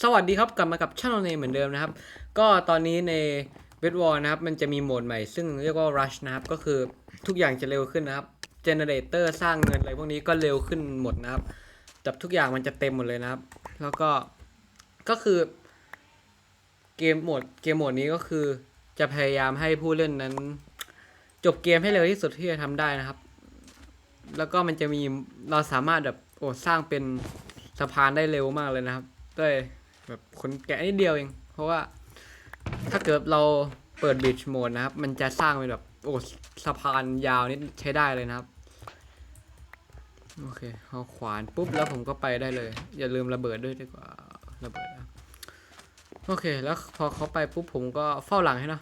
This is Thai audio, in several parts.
สวัสดีครับกลับมากับช่องเนเหมือนเดิมนะครับ ก็ตอนนี้ในเวทวอลนะครับ มันจะมีโหมดใหม่ ซึ่งเรียกว่า Rush นะครับ ก็คือทุกอย่างจะเร็วขึ้นนะครับเจเนเรเตอร์สร้างเงินอะไรพวกนี้ก็เร็วขึ้นหมดนะครับแบบทุกอย่างมันจะเต็มหมดเลยนะครับ แล้วก็ก็คือ เกมโหมดเกมโหมดนี้ก็คือจะพยายามให้ผู้เล่นนั้น จบเกมให้เร็วที่สุดที่จะทำได้นะครับ แล้วก็มันจะมีเราสามารถแบบโอ้สร้างเป็นสะพานได้เร็วมากเลยนะครับด้วย แบบคนแกะนิดเดียวเอง เพราะว่าถ้าเกิดเราเปิดบีชโหมดนะครับ มันจะสร้างเป็นแบบโอ้สะพานยาวนิดใช้ได้เลยนะครับ โอเคเอาขวานปุ๊บแล้วผมก็ไปได้เลย อย่าลืมระเบิดด้วยดีกว่าระเบิดนะโอเค แล้วพอเขาไปปุ๊บผมก็เฝ้าหลังให้นะ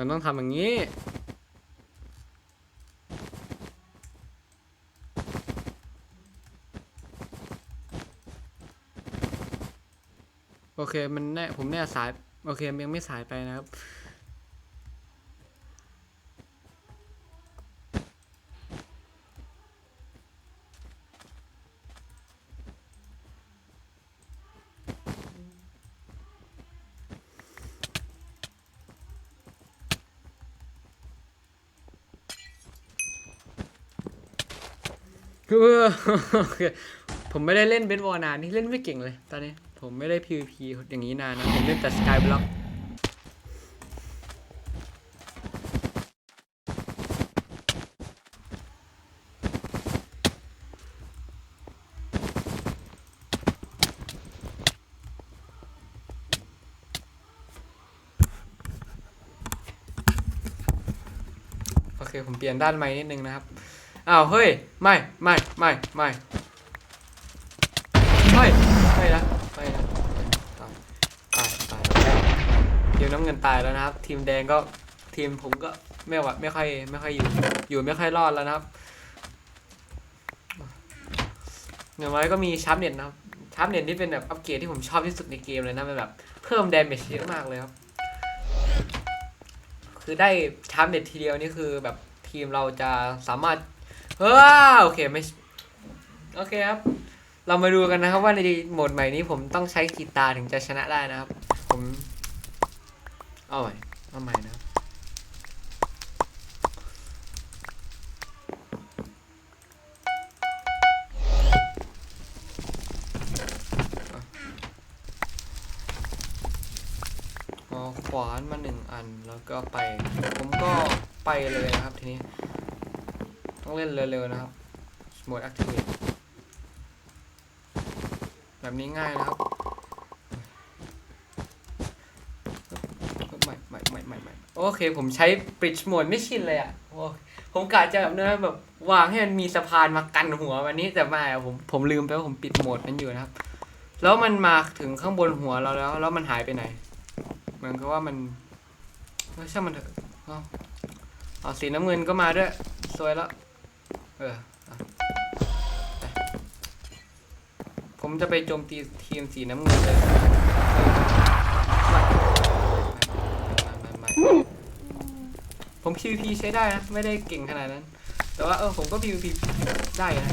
มันต้องทำอย่างนี้ โอเคมันแน่ผมแน่สาย โอเคยังไม่สายไปนะครับ คือผมไม่ได้เล่นเบสบอลนานนี่เล่นไม่เก่งเลย ตอนนี้ ผมไม่ได้ PVP อย่างนี้นานนะ ผมเล่นแต่สกายบล็อกโอเค ผมเปลี่ยนด้านไม้นิดนึงนะครับ อ้าวเฮ้ย ไม่ไม่ไม่ไม่ไม่ไม่นะไม่นะตายตายตายทีมน้ำเงินตายแล้วนะครับ ทีมแดงก็ทีมผมก็ไม่ไหวไม่ค่อยไม่ค่อยอยู่อยู่ไม่ค่อยรอดแล้วนะครับอย่างน้อยก็มีชาร์ปเน็ตนะครับชาร์ปเน็ตนี่เป็นแบบอัปเกรดที่ผมชอบที่สุดในเกมเลยนะมันแบบเพิ่มดาเมจเยอะมากเลยครับคือได้ชาร์ปเน็ตทีเดียวนี่คือแบบทีมเราจะสามารถ เฮ้ยโอเคไม่โอเคครับ เรามาดูกันนะครับว่าในโหมดใหม่นี้ผมต้องใช้กีตาร์ถึงจะชนะได้นะครับ ผมเอาใหม่เอาใหม่นะครับ เล่นเร็วๆนะครับโหมด activate แบบนี้ง่ายนะครับใหม่ใหม่ใหม่ใหม่ใหม่โอเค ผมใช้ bridge mode ไม่ชินเลยอะโอ้ผมกะจะแบบเนื้อแบบวางให้มันมีสะพานมากันหัววันนี้แต่ไม่อะผมผมลืมไปว่าผมปิดโหมดมันอยู่นะครับ แล้วมันมาถึงข้างบนหัวเราแล้ว แล้วมันหายไปไหนเหมือนกับว่ามันเอ้ยช่มันเถอะเอาเอาสีน้ำเงินก็มาด้วยสวยแล้ว เออผมจะไปโจมตีทีมสีน้ำเงินเลยไม่ไม่ไม่ไม่ผม PVP ใช้ได้นะ ไม่ได้เก่งขนาดนั้น แต่ว่าเออผมก็ PVP ได้นะ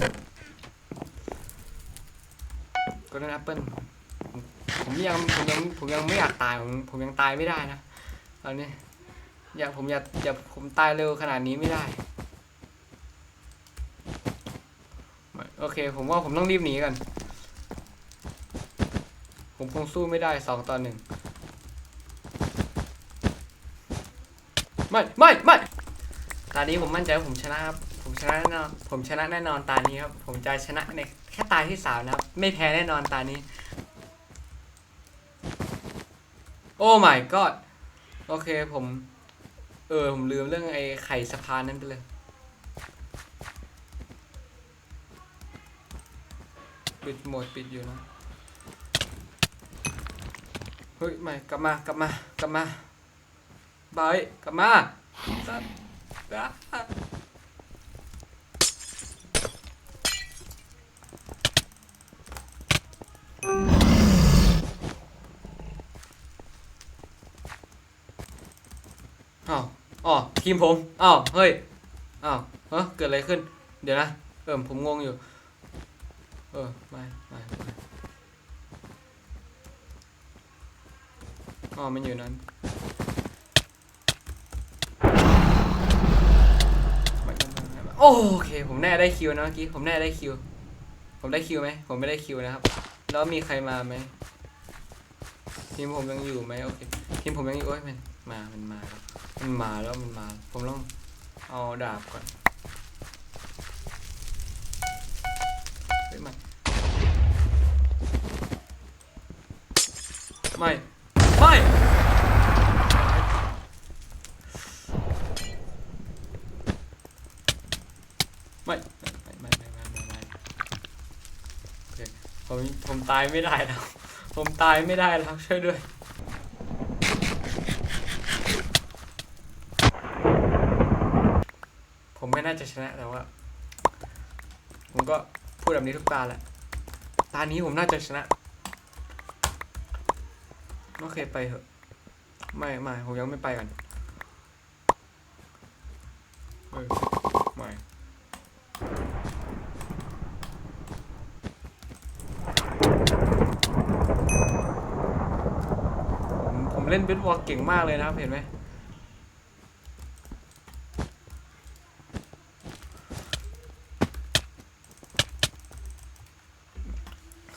ก็นั่นแอปเปิลผมยังผมยังผมยังไม่อยากตายผมผมยังตายไม่ได้นะตอนนี้อยากผมอยากอยากผมตายเร็วขนาดนี้ไม่ได้ โอเค ผมว่าผมต้องรีบหนีกัน ผมคงสู้ไม่ได้สองต่อหนึ่งไม่ไม่ไม่ตานี้ผมมั่นใจว่าผมชนะครับ ผมชนะแน่นอน ผมชนะแน่นอนตานี้ครับ ผมจะชนะในแค่ตาที่สามนะครับ ไม่แพ้แน่นอนตานี้ โอ้ my god โอเคผม เออ ผมลืมเรื่องไอ้ไข่สะพานนั้นไปเลย ปิดโหมดปิดอยู่นะ เฮ้ยไม่กลับมากลับมากลับมาบายกลับมาสัตว์อ้าวอ๋อทีมผม อ้าว เฮ้ย อ้าว เฮ้เกิดอะไรขึ้น เดี๋ยวนะ เออผมงงอยู่ เออไม่ไม่ไม่อ๋อมันอยู่นั้น โอเค ผมแน่ได้คิวนะเมื่อกี้ผมแน่ได้คิว ผมได้คิวไหม ผมไม่ได้คิวนะครับ แล้วมีใครมาไหมทีมผมยังอยู่ไหมโอเคทีมผมยังอยู่โอ้ยมันมา มันมาแล้วมันมาแล้วมันมา ผมต้องเอาดาบก่อนเฮ้ยไม่ ไม่ไม่ ไม่ ไม่ ไม่ ไม่ ไม่ ไม่ ไม่ โอเค ผม ผมตายไม่ได้แล้ว ผมตายไม่ได้แล้วช่วยด้วยผมไม่น่าจะชนะแต่ว่า ผมก็พูดแบบนี้ทุกตาแหละ ตานี้ผมน่าจะชนะ โอเคไปเถอะ ไม่ไม่ผมยังไม่ไปกันเออไม่ผมเล่นเบสบอลเก่งมากเลยนะครับเห็นไหม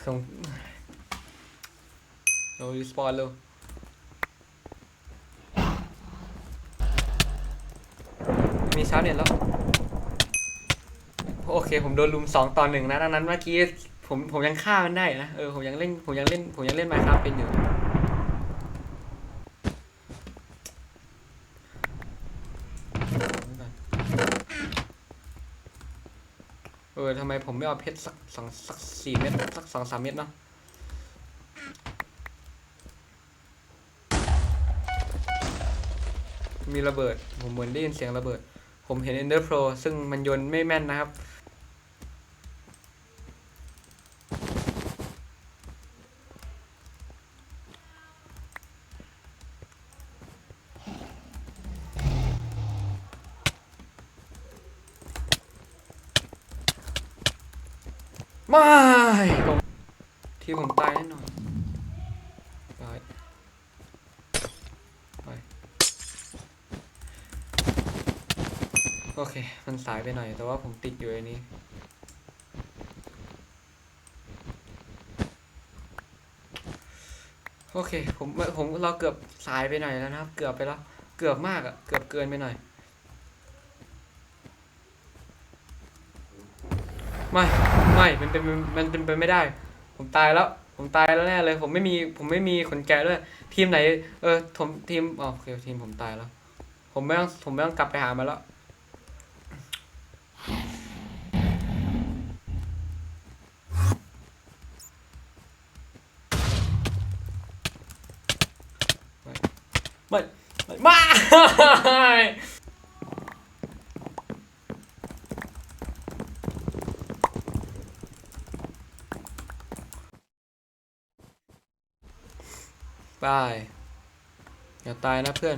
ส่ง เรารีสปอนเลยมีชาวเน็ตแล้ว โอเค ผมโดนลุมสองตอนหนึ่งนะดังนั้นเมื่อกี้ผมผมยังฆ่ามันได้นะเออผมยังเล่นผมยังเล่นผมยังเล่นไมค์ครับเป็นอยู่เออทำไมผมไม่เอาเพชรสักสองสักสี่เม็ดสักสองสามเม็ดเนาะ มีระเบิด ผมเหมือนได้ยินเสียงระเบิด ผมเห็น Ender Pro ซึ่งมันยนไม่แม่นนะครับ ไม่ผมที่ผมตายแน่นอน เค มันสายไปหน่อย แต่ว่าผมติดอยู่ในนี้ โอเค ผมผมเราเกือบสายไปหน่อยแล้วนะครับ เกือบไปแล้ว เกือบมากอะเกือบเกินไปหน่อย ไม่ไม่ มันเป็นมันเป็นไปไม่ได้ ผมตายแล้ว ผมตายแล้วแน่เลย ผมไม่มี ผมไม่มีขนแกะด้วย ทีมไหน เออ ผมทีม อ๋อโอเคทีมผมตายแล้ว ผมไม่ต้อง ผมไม่ต้องกลับไปหามาแล้ว ไม่ไม่บายอย่าตายนะเพื่อน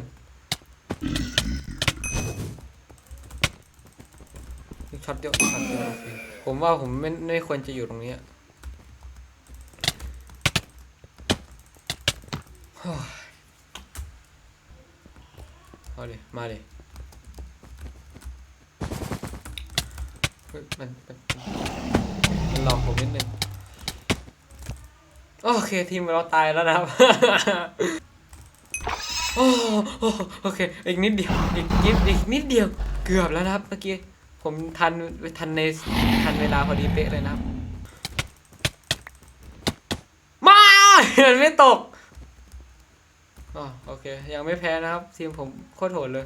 ช็อตเดียวช็อตเดียวผมว่าผมไม่ไม่ควรจะอยู่ตรงนี้ อะโอ้ยเอาดิมาดิเฮ้ยมันมันมันหลอกผมนิดนึงโอเคทีมเราตายแล้วนะครับโอ้โอเคอีกนิดเดียวอีกนิดอีกนิดเดียวเกือบแล้วนะครับเมื่อกี้ผมทันทันในทันเวลาพอดีเป๊ะเลยนะครับ มามันไม่ตก อ๋อโอเค ยังไม่แพ้นะครับ ทีมผมโคตรโหดเลย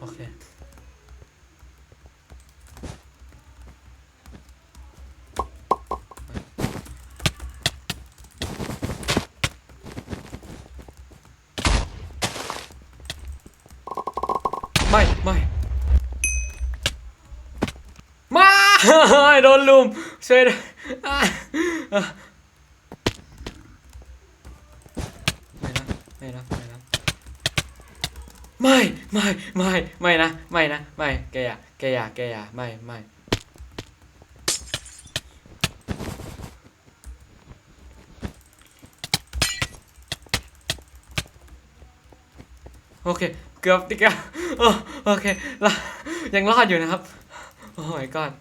โอเค ไป ไม่ไม่มา โดนลุม ช่วยด้วยอะอะไม่นะไม่นะไม่นะไม่ไม่ไม่ไม่นะไม่นะไม่แกอย่าแกอย่าแกอย่าไม่ไม่โอเค เกือบติกะโอโอเคละยังรอดอยู่นะครับ โอ้ my god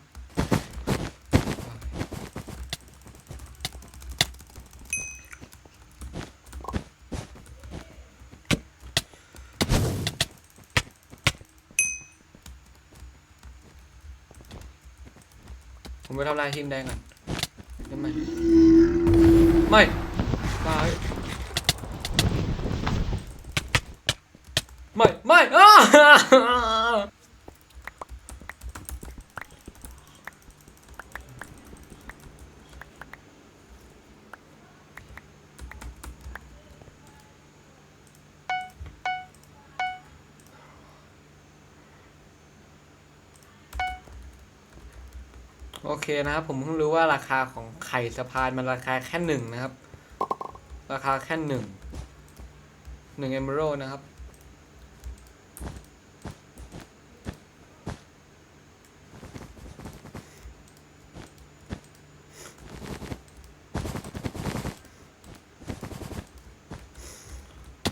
ไปทำลายทีมแดงก่อนได้ไหมไม่ตายไม่ ไม่อ้า โอเคนะครับ ผมเพิ่งรู้ว่าราคาของไข่สะพานมันราคาแค่หนึ่งนะครับ ราคาแค่หนึ่งหนึ่งเอมเบรนะครับ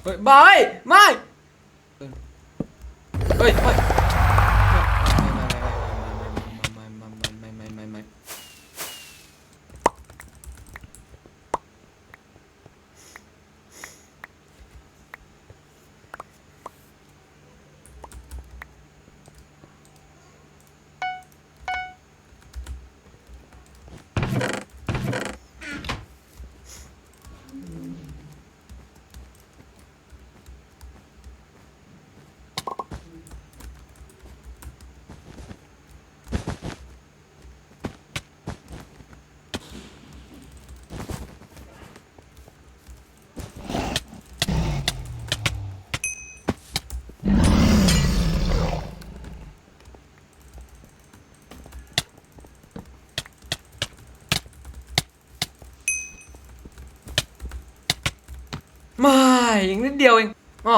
เฮ้ยบายไม่เฮ้ยไม่ไม่ไม่ไม่ไม่ไม่ไม่ไม่ ไม่อีกนิดเดียวเองอ๋อ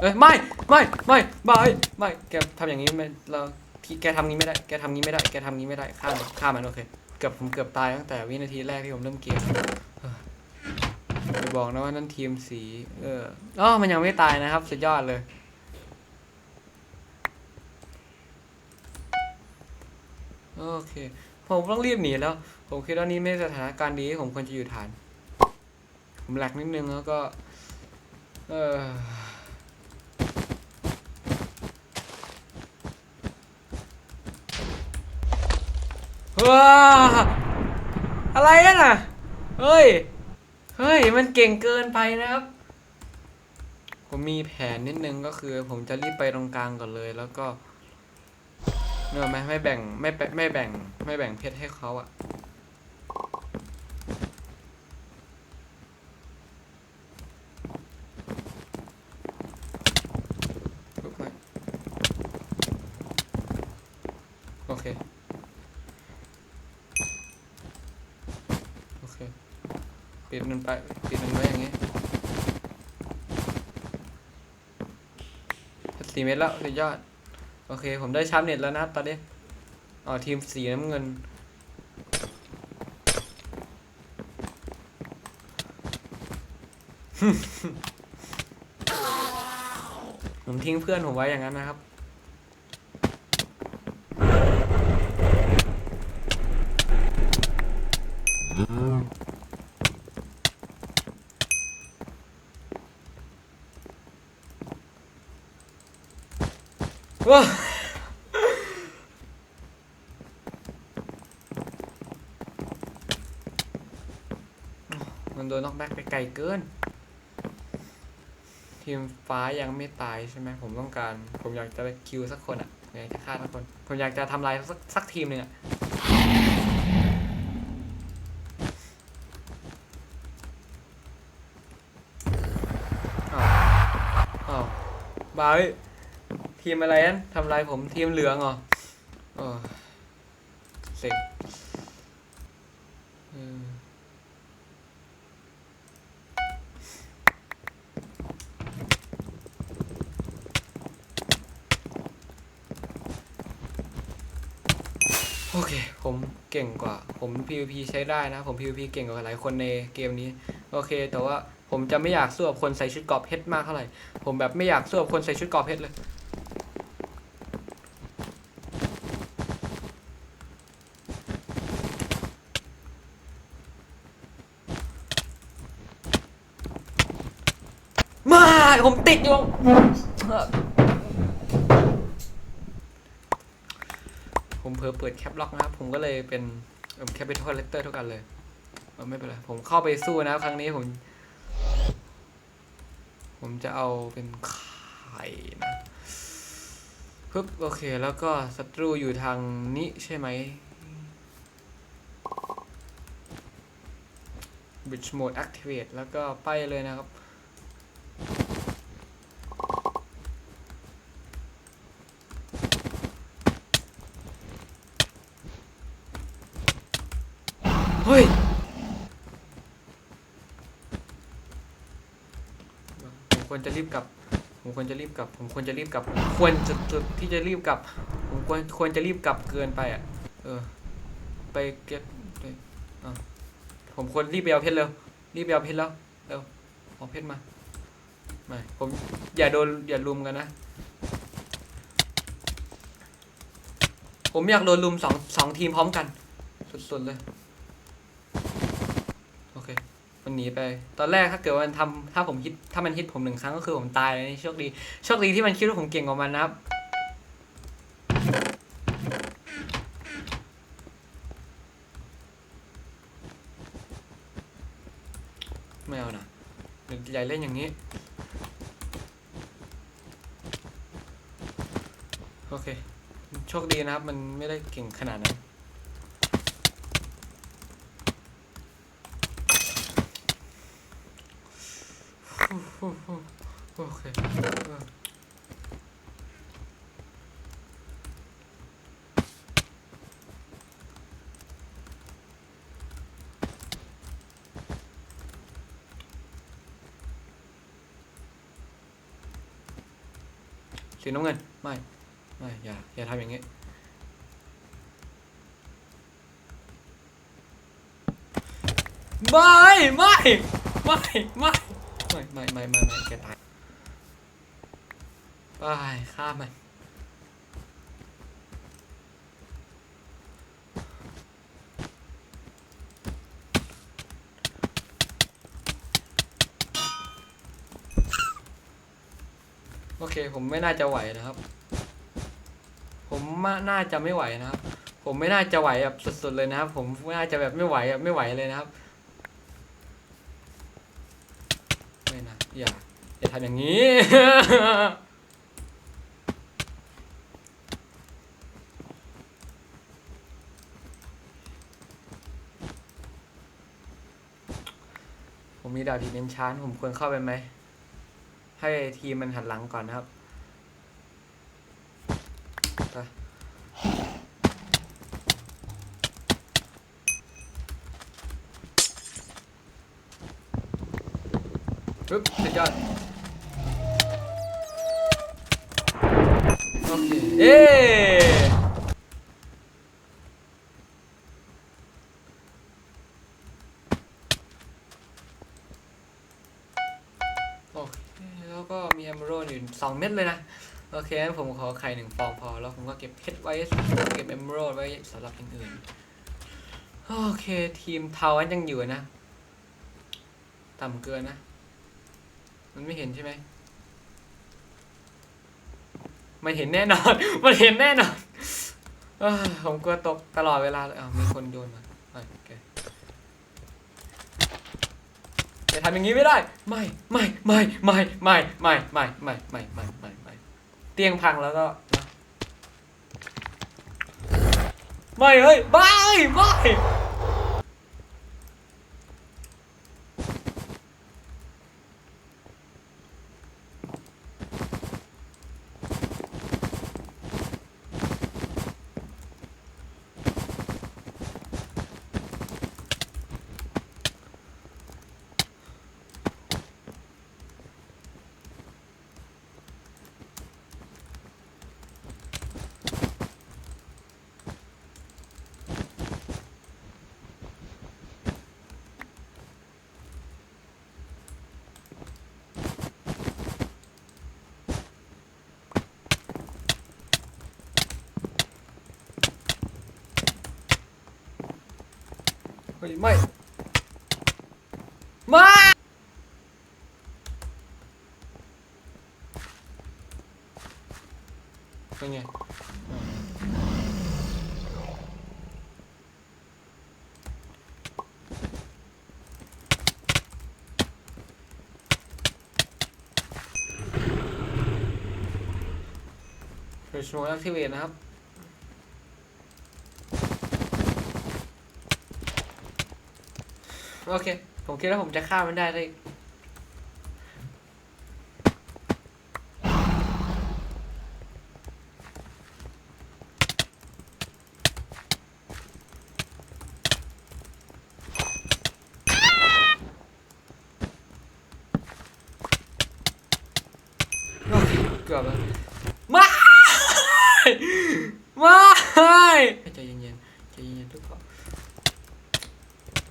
เอ้ยไม่ไม่ไม่บายไม่แกทำอย่างนี้ไม่เราพี่แกทำงี้ไม่ได้แกทำงี้ไม่ได้แกทำงี้ไม่ได้ฆ่ามันฆ่ามันโอเคเกือบผมเกือบตายตั้งแต่วินาทีแรกที่ผมเริ่มเกมอย่าบอกนะว่านั่นทีมสี เอออ๋อมันยังไม่ตายนะครับ สุดยอดเลยโอเค ผมต้องรีบหนีแล้ว ผมคิดว่านี่ไม่สถานการณ์ดีที่ผมควรจะอยู่ฐาน ผมแหลกนิดนึงแล้วก็ เออว้าอะไรอะน่ะ เฮ้ย เฮ้ย มันเก่งเกินไปนะครับ ผมมีแผนนิดนึงก็คือผมจะรีบไปตรงกลางก่อนเลยแล้วก็เนอะไหมไม่แบ่งไม่แบ่งไม่แบ่ง ไม่แบ่งเพชรให้เขาอะ ลุกหน่อย โอเค โอเค ปิดมันไป ปิดมันไว้อย่างงี้สี่เมตรแล้วสุดยอด โอเค ผมได้ชาร์ปเน็ตแล้วนะครับ ตอนนี้อ๋อทีมสีน้ำเงิน ผมทิ้งเพื่อนผมไว้อย่างนั้นนะครับ ว้ามัน โดนน็อกแบ็กไปไกลเกิน ทีมฟ้ายังไม่ตายใช่ไหมผมต้องการ ผมอยากจะไปคิวสักคนอะอยากจะฆ่าสักคน ผมอยากจะทำลายสักสักทีมหนึ่งอะอ้าวอ้าวบาทีมอะไรนั่นทำลายผมทีมเหลืองเหรอโอ้เซ็งอืมโอเค ผม เก่งกว่า ผม PVP ใช้ได้นะ ผม PVP เก่งกว่าหลายคนในเกมนี้ โอเค แต่ว่าผมจะไม่อยากสู้กับคนใส่ชุดกราะเพชรมากเท่าไหร่ ผมแบบไม่อยากสู้กับคนใส่ชุดกราะเพชรเลยม่ผมติดอยู่ ผมเผลอเปิดแคปล็อกนะครับ ผมก็เลยเป็นแคปิตอลเลตเตอร์เท่ากันเลยเไม่เป็นไร ผมเข้าไปสู้นะครับครั้งนี้ผม ผมจะเอาเป็นไข่นะปึ๊บโอเค แล้วก็ศัตรูอยู่ทางนี้ใช่ไหม Bridge Mode Activate แล้วก็ไปเลยนะครับ เฮ้ย ผม ควรจะรีบกลับ ผมควรจะรีบกลับ ผมควรจะรีบกลับควรจะที่จะรีบกลับ ผมควรควรจะรีบกลับเกินไปอะ เออ ไปเก็บผมควรรีบไปเอาเพชรเร็ว รีบไปเอาเพชรแล้วเร็วเอาเพชรมาไม่ผมอย่าโดนอย่าลุมกันนะ ผมอยากโดนลุมสองสองทีมพร้อมกัน สุดๆเลย มันหนีไป ตอนแรกถ้าเกิดว่ามันทำถ้าผมฮิตถ้ามันฮิตผมหนึ่งครั้งก็คือผมตายเลยนี่โชคดีโชคดีที่มันคิดว่าผมเก่งกว่ามันนะครับไม่เอานะใหญ่เล่นอย่างนี้ โอเค โชคดีนะครับ มันไม่ได้เก่งขนาดนั้น โอเคเออ สีน้ำเงิน ไม่ ไม่ อย่า อย่าทำอย่างนี้ ไม่ ไม่ ไม่ ไม่ ไม่ ไม่ ไม่ ไม่ไม่แกตายไปฆ่ามัน เค ผมไม่น่าจะไหวนะครับผมมน่าจะไม่ไหวนะครับ ผมไม่น่าจะไหวแบบสุดๆเลยนะครับ ผมน่าจะแบบไม่ไหวแบบไม่ไหวเลยนะครับไม่นะอย่าอย่าทำอย่างนี้ผมมีดาบหินเอนชานผมควรเข้าไปไหม ให้ทีมมันหันหลังก่อนนะครับไปปึ๊บสุดยอดโอเคเอ๊ องเม็ดเลยนะ โอเคผมขอไข่หนึ่งฟองพอ แล้วผมก็เก็บเพชรไว้เก็บเอมเบอร์ไว้สำหรับอย่างอื่น โอเค ทีมเทาอันยังอยู่นะ ต่ำเกินนะ มันไม่เห็นใช่ไหมมันเห็นแน่นอน มันเห็นแน่นอนผมกลัวตกตลอดเวลาเลยมีคนโยนมาโอเค จะทำอย่างนี้ไม่ได้ ไม่ไม่ไม่ไม่ไม่ไม่ไม่ไม่ไม่ไม่ไม่ไม่เตียงพังแล้วก็ไม่เฮ้ยไม่ไม่ ไม่ไม่เป็นไงเรชโนแอคทีเวตนะครับ โอเค ผมคิดว่าผมจะฆ่ามันได้เลยโอเคเกือบแล้วไม่ไม่ใจเย็นๆใจเย็นๆทุกคน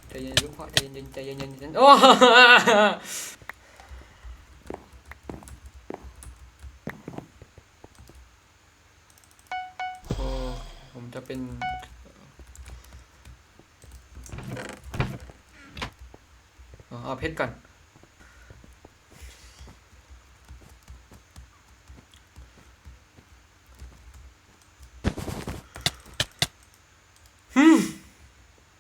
ใจเย็นๆลูกพ่อใจเย็นๆใจเย็นๆใจเย็นๆ โอ้ผมจะเป็นอ๋อเอาเพชรก่อนฮึ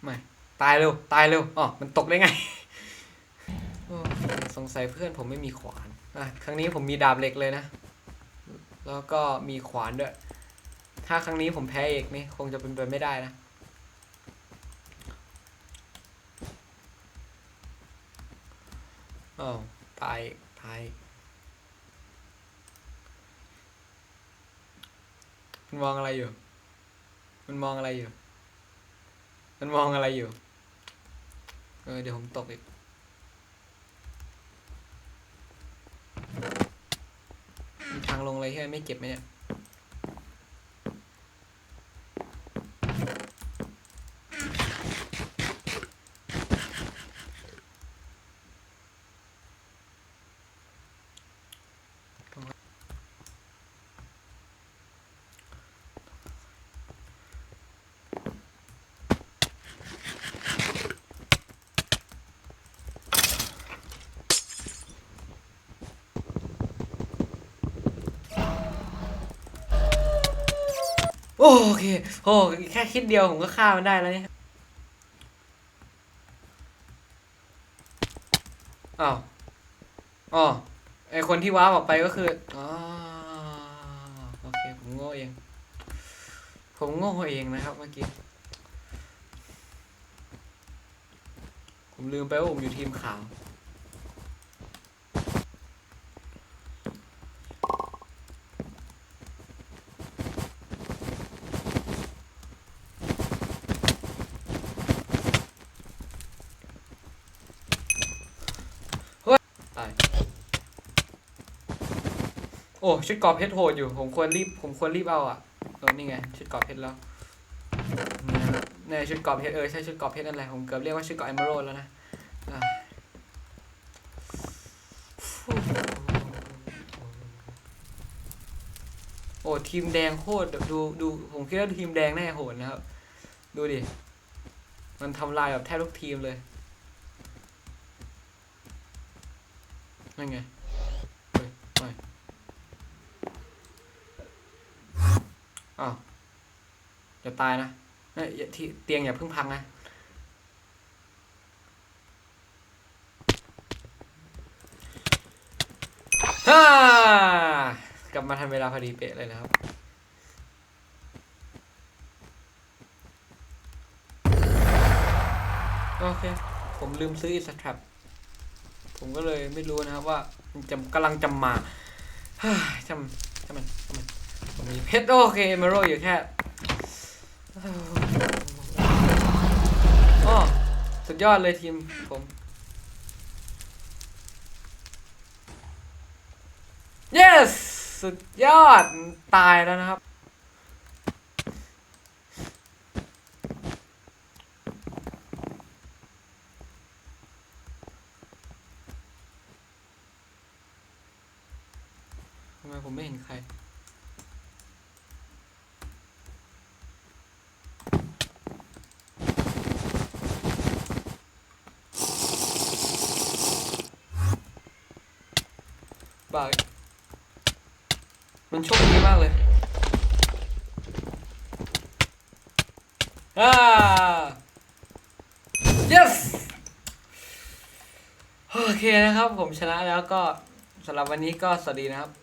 ไม่ตายเร็ว ตายเร็ว อ๋อ มันตกได้ไง สงสัยเพื่อนผมไม่มีขวานอะครั้งนี้ผมมีดาบเหล็กเลยนะ แล้วก็มีขวานด้วย ถ้าครั้งนี้ผมแพ้เอกนี่คงจะเป็นไปไม่ได้นะ อ้าวตายตายมันมองอะไรอยู่ มันมองอะไรอยู่ มันมองอะไรอยู่ เออเดี๋ยวผมตกอีก ทางลงเลยใช่ไหมไม่เจ็บไหมเนี่ย โอเคโอ้แค่คิดเดียวผมก็ฆ่ามันได้แล้วเนี่ยอ้าวอ๋อไอคนที่ว้าออกไปก็คืออ๋อโอเคผมโง่เอง ผมโง่เองนะครับเมื่อกี้ผมลืมไปว่าผมอยู่ทีมขาว ตาย โอ้ชุดกรอบเพชรโหดอยู่ ผมควรรีบ ผมควรรีบเอาอะเออนี่ไง ชุดกรอบเพชรแล้วนี่นะครับเนี่ยชุดกรอบเพชรเออใช่ชุดกรอบเพชรนั่นแหละผมเกือบเรียกว่าชุดกรอบเอมเบอรัลแล้วนะโอ้ทีมแดงโคตรดูดูผมคิดว่าทีมแดงแน่าโหดนะครับ ดูดิ มันทำลายแบบแทบทุกทีมเลยนั่นไงเฮ้ยไม่ อ้าวอย่าตายนะเอ้ยที่เตียงอย่าเพิ่งพังนะฮ่ากลับมาทันเวลาพอดีเป๊ะเลยนะครับ โอเค ผมลืมซื้ออิสแทรปผมก็เลยไม่รู้นะครับว่าจะกำลังจะมาฮ้ยจำจำมันจำมัน มีเพชรโอเคมาโรอยู่แค่อ้อสุดยอดเลยทีมผมเยสสุดยอดตายแล้วนะครับ ทำไมผมไม่เห็นใคร บากมันโชคดีมากเลยอ่า yes โอเคนะครับ ผมชนะแล้วก็สำหรับวันนี้ก็สวัสดีนะครับ